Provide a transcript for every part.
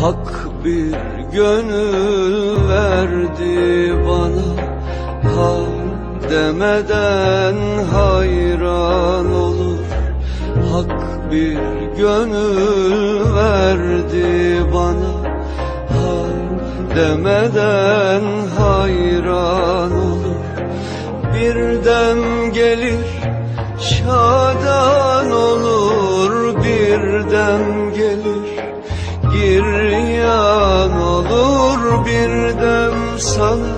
Hak bir gönül verdi bana. Ha demeden hayran olur. Hak bir gönül verdi bana. Ha demeden hayran olur. Birden gelir şadan olur Birden sana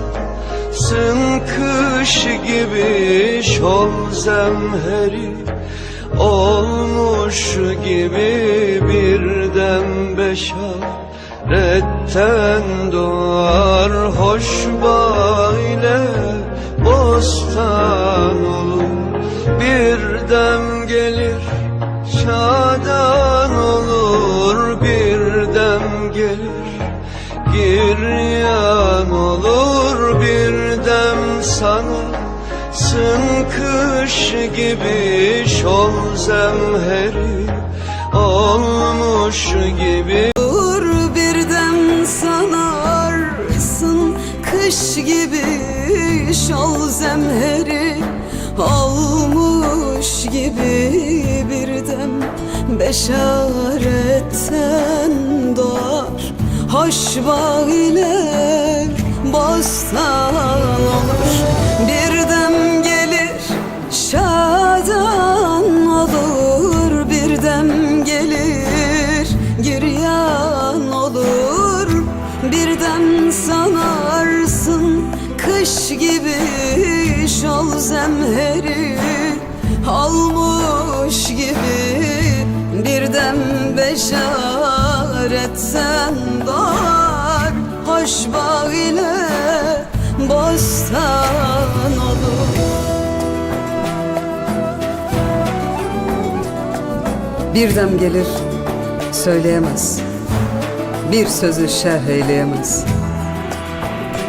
Sın kış gibi şol zemheri Olmuş gibi birden beşaretten doğar Hoş ile bostan olur. Birden gelir şadan olur Birden gelir giryan olur Birden sana. Sın kış gibi şol zemheri Olmuş gibi. Dur birden sanarsın kış gibi şol zemheri olmuş gibi. Birden beşaretten doğar hoş bağ ile olur birden gelir şadan olur birden gelir giryan olur. Birden sanarsın kış gibi şol zemheri olmuş gibi birden beşaretten doğar hoş bağ ile bostan olur Birdem gelir, söyleyemez. Bir sözü şerh eyleyemez.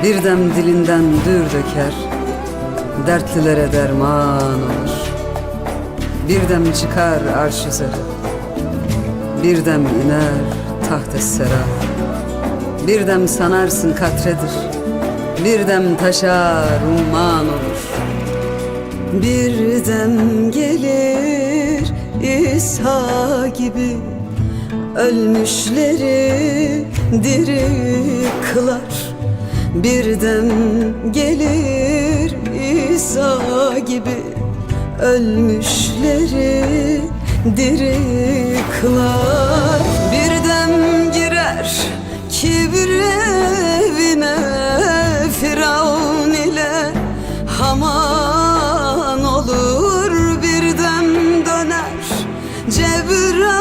Birdem dilinden dür döker, dertlilere derman olur. Birdem çıkar arş üzere, birdem iner taht sera. Birdem sanarsın katredir, birdem taşar umman olur. Birden gelir İsa gibi Ölmüşleri diri kılar Birden gelir İsa gibi Ölmüşleri diri kılar Haman olur birden döner. Cebrail'e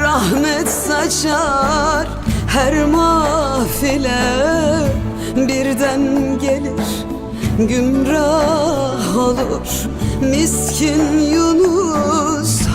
rahmet saçar. Her mahfile birden gelir. Gümrah olur miskin Yunus